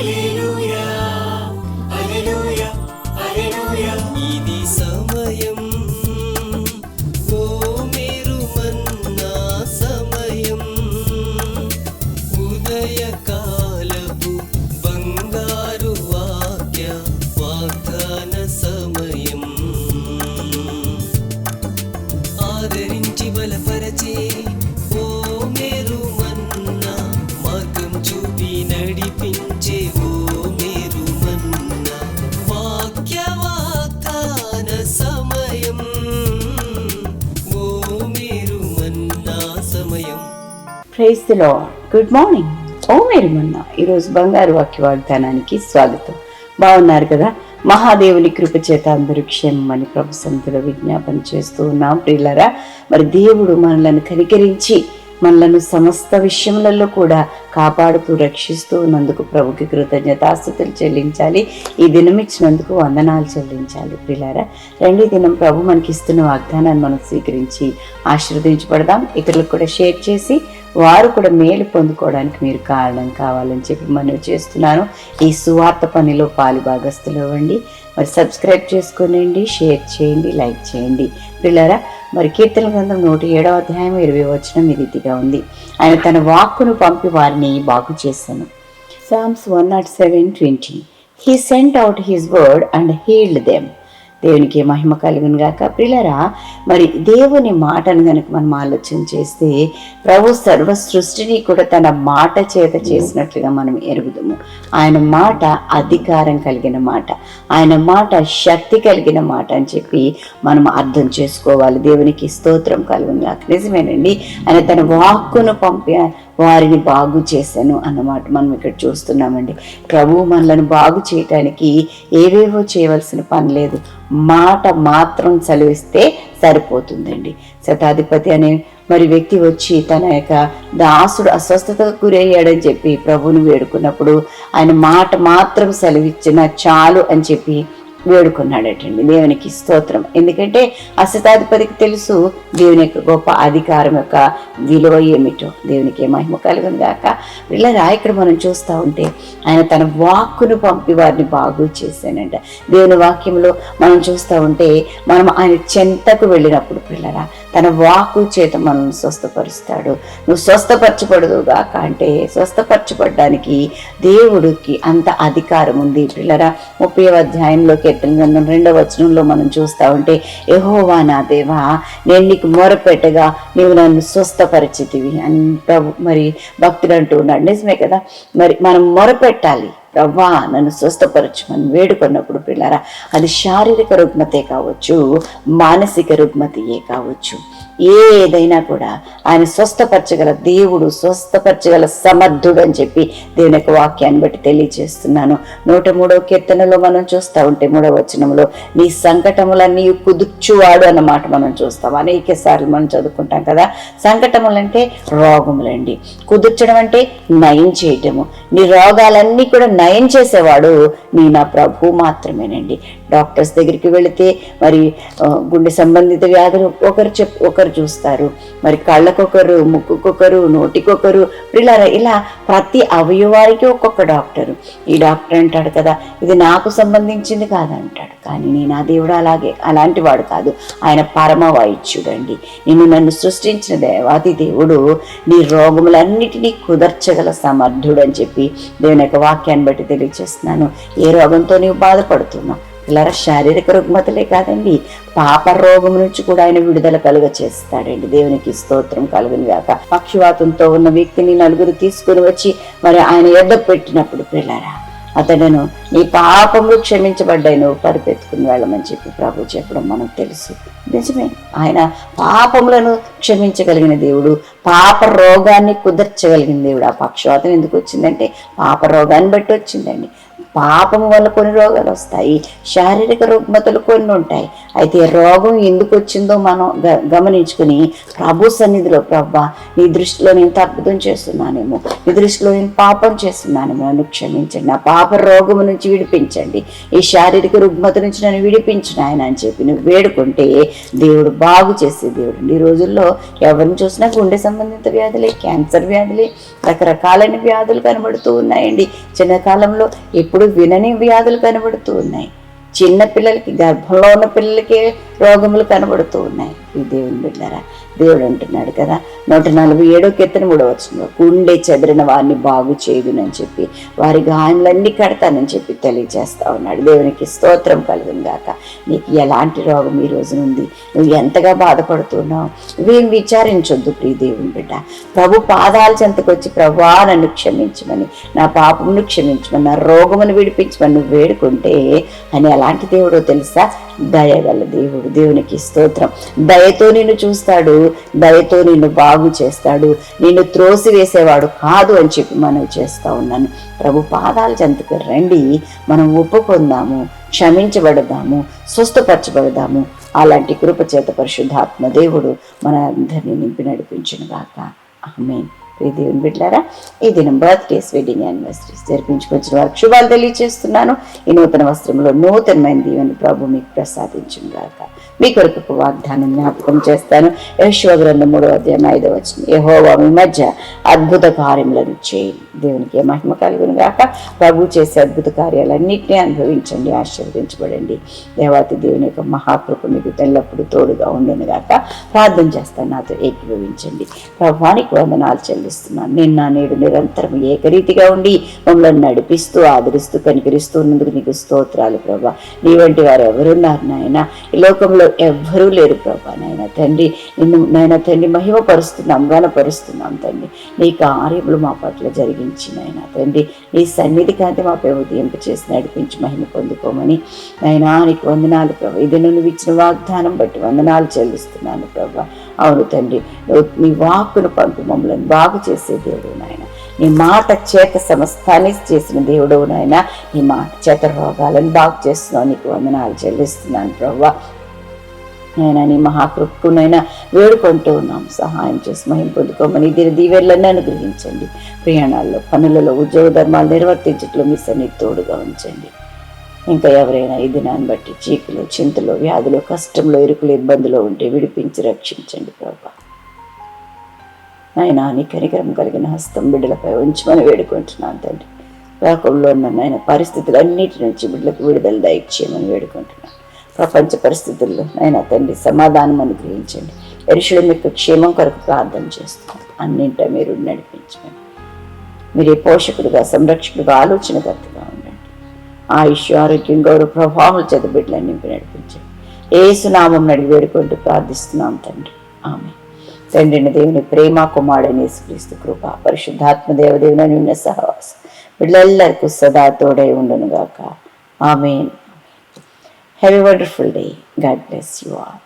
ఇది praise the lord. Good morning. ఓ మేరుమన్న మొన్న ఈరోజు బంగారు వాక్య వాగ్దానానికి స్వాగతం. బాగున్నారు కదా? మహాదేవుని కృప చేత అందరూ క్షేమమని ప్రభు సంతులో విజ్ఞాపన చేస్తూ ఉన్నాం. ప్రియులరా మరి దేవుడు మనలను కనికరించి మనలను సమస్త విషయములలో కూడా కాపాడుతూ రక్షిస్తూ ఉన్నందుకు ప్రభుకి కృతజ్ఞతాస్థుతులు చెల్లించాలి. ఈ దినం ఇచ్చినందుకు వందనాలు చెల్లించాలి. ప్రిలారా రెండో దినం ప్రభు మనకి ఇస్తున్న వాగ్దానాన్ని మనం స్వీకరించి ఆశీర్వదించబడదాం. ఇతరులకు కూడా షేర్ చేసి వారు కూడా మేలు పొందుకోవడానికి మీరు కారణం కావాలని చెప్పి మనం చేస్తున్నాను. ఈ సువార్త పనిలో పాలు భాగస్తులు అవ్వండి. మరి సబ్స్క్రైబ్ చేసుకునండి షేర్ చేయండి లైక్ చేయండి. పిల్లరా మరి కీర్తన గ్రంథం నూట ఏడవ అధ్యాయం ఇరవై వచనం ఈ రీతిగా ఉంది. ఆయన తన వాక్కును పంపి వారిని బాగు చేశాను. Psalms one nought seven twenty he sent out his word and healed them దేవునికి మహిమ కలుగును గాక. పిల్లరా మరి దేవుని మాటను గనుక మనం ఆలోచన చేస్తే ప్రభు సర్వ సృష్టిని కూడా తన మాట చేత చేసినట్లుగా మనం ఎరుగుదాము. ఆయన మాట అధికారం కలిగిన మాట. ఆయన మాట శక్తి కలిగిన మాట అని చెప్పి మనం అర్థం చేసుకోవాలి. దేవునికి స్తోత్రం కలుగును గాక. నిజమేనండి. ఆయన తన వాక్కును పంపి వారిని బాగు చేశాను అన్నమాట మనం ఇక్కడ చూస్తున్నామండి. ప్రభు మనలను బాగు చేయటానికి ఏవేవో చేయవలసిన పని లేదు. మాట మాత్రం చదివిస్తే సరిపోతుందండి. శతాధిపతి అనే మరి వ్యక్తి వచ్చి తన యొక్క దాసుడు అస్వస్థతకు గురయ్యాడని చెప్పి ప్రభువును వేడుకున్నప్పుడు ఆయన మాట మాత్రం సెలవిచ్చిన చాలు అని చెప్పి వేడుకున్నాడటండి. దేవునికి స్తోత్రం. ఎందుకంటే అశతాధిపతికి తెలుసు దేవుని యొక్క గొప్ప అధికారం యొక్క విలువ ఏమిటో. దేవునికి మహిమ కలుగును గాక. ఇలా ఇక్కడ మనం చూస్తూ ఉంటే ఆయన తన వాక్కును పంపి వారిని బాగు చేశానంట. దేవుని వాక్యంలో మనం చూస్తూ ఉంటే మనం ఆయన చెంతకు వెళ్ళినప్పుడు పిల్లరా తన వాకు చేత మనల్ని స్వస్థపరుస్తాడు. నువ్వు స్వస్థపరచబడదుగాక అంటే స్వస్థపరచబడడానికి దేవుడికి అంత అధికారం ఉంది. పిల్లరా ముప్పై అధ్యాయంలో కీర్తన గ్రంథం రెండవ వచనంలో మనం చూస్తా ఉంటే ఎహోవా నా దేవా నేను నీకు మొరపెట్టగా నీవు నన్ను స్వస్థపరిచితివి అని ప్రభు మరి భక్తుడు అంటూ ఉన్నాడు. నిజమే కదా? మరి మనం మొరపెట్టాలి. రవ్వా నన్ను స్వస్థపరచమని వేడుకున్నప్పుడు పిల్లరా అది శారీరక రుగ్మతే కావచ్చు మానసిక రుగ్మతయే కావచ్చు. ఏదైనా కూడా ఆయన స్వస్థపరచగల దేవుడు స్వస్థపరచగల సమర్థుడు అని చెప్పి దేవుని యొక్క వాక్యాన్ని బట్టి తెలియజేస్తున్నాను. నూట మూడవ కీర్తనలో మనం చూస్తూ ఉంటే మూడవ వచనంలో నీ సంకటములన్నీ కుదుర్చువాడు అన్నమాట మనం చూస్తాం. అనేక సార్లు మనం చదువుకుంటాం కదా. సంకటములంటే రోగములండి. కుదుర్చడం అంటే నయం చేయటము. నీ రోగాలన్నీ కూడా నయం చేసేవాడు నీ నా ప్రభు మాత్రమేనండి. డాక్టర్స్ దగ్గరికి వెళితే మరి గుండె సంబంధిత వ్యాధులు ఒకరు చెప్ ఒకరు చూస్తారు. మరి కళ్ళకొకరు ముక్కుకొకరు నోటికొకరు ఇలా ఇలా ప్రతి అవయవానికి ఒక్కొక్క డాక్టరు. ఈ డాక్టర్ అంటాడు కదా ఇది నాకు సంబంధించింది కాదంటాడు. కానీ నేను ఆ దేవుడు అలాగే అలాంటి వాడు కాదు. ఆయన పరమ నిన్ను నన్ను సృష్టించిన దేవాది దేవుడు. నీ రోగములన్నిటినీ కుదర్చగల సమర్థుడు అని చెప్పి దేవుని యొక్క వాక్యాన్ని బట్టి తెలియజేస్తున్నాను. ఏ రోగంతో నీవు బాధపడుతున్నావు? ఇలా శారీరక రుగ్మతలే కాదండి. పాప రోగం నుంచి కూడా ఆయన విడుదల కలుగ చేస్తాడండి. దేవునికి స్తోత్రం కలుగుని గాక పక్షవాతంతో ఉన్న వ్యక్తిని నలుగురు తీసుకుని వచ్చి మరి ఆయన ఎద్ద పెట్టినప్పుడు పిల్లరా అతడును నీ పాపములు క్షమించబడ్డాయి నువ్వు పరిపెత్తుకుని వెళ్ళమని చెప్పి ప్రభు చెప్పడం మనకు తెలుసు. నిజమే. ఆయన పాపములను క్షమించగలిగిన దేవుడు పాప రోగాన్ని కుదర్చగలిగిన దేవుడు. ఆ పక్షవాతం ఎందుకు వచ్చిందంటే పాప రోగాన్ని బట్టి వచ్చిందండి. పాపం వల్ల కొన్ని రోగాలు వస్తాయి. శారీరక రుగ్మతలు కొన్ని ఉంటాయి. అయితే రోగం ఎందుకు వచ్చిందో మనం గ గమనించుకుని ప్రభు సన్నిధిలో ప్రభా నీ దృష్టిలో నేను తప్పిదం చేస్తున్నానేమో. నీ దృష్టిలో నేను పాపం చేస్తున్నానేమో. నన్ను క్షమించండి. నా పాప రోగము నుంచి విడిపించండి. ఈ శారీరక రుగ్మత నుంచి నన్ను విడిపించిన ఆయన అని చెప్పి నువ్వు వేడుకుంటే దేవుడు బాగు చేసే దేవుడు. ఈ రోజుల్లో ఎవరిని చూసినా గుండె సంబంధిత వ్యాధులే క్యాన్సర్ వ్యాధులే రకరకాలైన వ్యాధులు కనబడుతూ ఉన్నాయండి. చిన్న కాలంలో ఎప్పుడు వినని వ్యాధులు కనబడుతూ ఉన్నాయి. చిన్న పిల్లలకి గర్భంలో ఉన్న పిల్లలకి రోగములు కనబడుతూ ఉన్నాయి. ఈ దేవుని బిడ్డారా దేవుడు అంటున్నాడు కదా. నూట నలభై ఏడో కీర్తన కూడా వచ్చింది గుండె చెదిరిన వారిని బాగు చేయునని చెప్పి వారి గాయములన్నీ కడతానని చెప్పి తెలియజేస్తా ఉన్నాడు. దేవునికి స్తోత్రం కలుగును నీకు ఎలాంటి రోగం ఈ రోజు ఉంది? నువ్వు ఎంతగా బాధపడుతున్నావు? నువ్వేం విచారించొద్దు ప్రియ దేవుని బిడ్డ. ప్రభు పాదాల చెంతకొచ్చి ప్రభా నన్ను క్షమించమని నా పాపమును క్షమించమని నా రోగమును విడిపించమని నువ్వు వేడుకుంటే అని ఎలాంటి దేవుడో తెలుసా? దయగల దేవుడు దేవునికి స్తోత్రం. దయతో నిన్ను చూస్తాడు దయతో నిన్ను బాగు చేస్తాడు నిన్ను త్రోసి వేసేవాడు కాదు అని చెప్పి మనం చేస్తా ఉన్నాను. ప్రభు పాదాల చెంతకు రండి మనం ఒప్పుకుందాము క్షమించబడదాము స్వస్థపరచబడదాము. అలాంటి కృపచేత పరిశుద్ధాత్మ దేవుడు మన అందరినీ నింపి నడిపించిన గాక. ఆమె దేవుని బిడ్డారా ఈ దినం బర్త్డేస్ వెడ్డింగ్ యానివర్సరీస్ జరిపించుకొచ్చిన వారికి శుభాలు తెలియజేస్తున్నాను ఈ నూతన వస్త్రంలో నూతనమైన దీవెని ప్రభు మీకు ప్రసాదించిన గాక. మీ కొరకు ఒక వాగ్దానం జ్ఞాపకం చేస్తాను. యశో గ్రంథం మూడో అధ్యాయం ఐదో వచ్చిన యహోవా మీ మధ్య అద్భుత కార్యములను చేయండి దేవునికి మహిమ కలుగును గాక. ప్రభు చేసే అద్భుత కార్యాలన్నింటినీ అనుభవించండి ఆశీర్వదించబడండి. దేవాతి దేవుని యొక్క మహాకృప మీకు ఎల్లప్పుడూ తోడుగా ఉండను గాక. ప్రార్థన చేస్తాను నాతో ఏకీభవించండి. ప్రభానికి వందనాలు చెల్లి చెల్లిస్తున్నాను. నిన్న నేడు నిరంతరం ఏకరీతిగా ఉండి మమ్మల్ని నడిపిస్తూ ఆదరిస్తూ కనికరిస్తూ ఉన్నందుకు నీకు స్తోత్రాలు ప్రభా. నీ వంటి వారు ఎవరున్నారు నాయన? ఈ లోకంలో ఎవ్వరూ లేరు ప్రభా నాయన తండ్రి. నిన్ను నాయన తండ్రి మహిమపరుస్తున్నాం గనపరుస్తున్నాం తండ్రి. నీ కార్యములు మా పట్ల జరిగించి నాయన తండ్రి. నీ సన్నిధి కాంతి మాపై ఉదయింపు చేసి నడిపించి మహిమ పొందుకోమని నాయనా నీకు వందనాలు ప్రభా. ఇది నువ్వు ఇచ్చిన వాగ్దానం బట్టి వందనాలు చెల్లిస్తున్నాను ప్రభా. అవును తండ్రి. నీ వాక్కును పంపు మమ్మల్ని. బాగు చేసే దేవుడు నాయన. నీ మాట చేత సమస్తాన్ని చేసిన దేవుడు నాయన. నీ మాట చేత రోగాలను బాగు చేస్తున్నావు. నీకు వందనాలు చెల్లిస్తున్నాను ప్రభా నేను నీ మహాకృప్కునైనా వేడుకుంటూ ఉన్నాం సహాయం చేసి మహిం పొందుకోమని దీని దీవెళ్ళని అనుగ్రహించండి. ప్రయాణాల్లో పనులలో ఉద్యోగ ధర్మాలు నిర్వర్తించట్లో మీ సన్ని తోడుగా ఉంచండి. ఇంకా ఎవరైనా ఈ దినాన్ని బట్టి చీకులు చింతలు వ్యాధులు కష్టంలో ఇరుకులు ఇబ్బందులు ఉంటే విడిపించి రక్షించండి ప్రభా నాయన నీ కనికరం కలిగిన హస్తం బిడ్డలపై ఉంచమని వేడుకుంటున్నాను తండ్రి. లోకంలో ఉన్న నాయన పరిస్థితులన్నిటి నుంచి బిడ్డలకు విడుదల దయచేయమని వేడుకుంటున్నాను. ప్రపంచ పరిస్థితుల్లో నాయన తండ్రి సమాధానం అనుగ్రహించండి. యరుషుడు మీకు క్షేమం కొరకు ప్రార్థన చేస్తున్నాను అన్నింట మీరు నడిపించండి మీరే పోషకుడుగా సంరక్షకుడుగా ఆలోచనకర్తగా ఉండండి. ఆయుష్ ఆరోగ్యం గౌరవ ప్రభావం చేత బిడ్డలను నింపి నడిపించండి. ఏసునామం నడిగి వేడుకుంటూ ప్రార్థిస్తున్నాం తండ్రి. ఆమె తండ్రిని దేవుని ప్రేమ కుమారుడని క్రీస్తు కృప పరిశుద్ధాత్మ దేవదేవుని నిన్న సహవాసం బిడ్డలెల్లరికూ సదా తోడై ఉండును ఆమె have a wonderful day God bless you all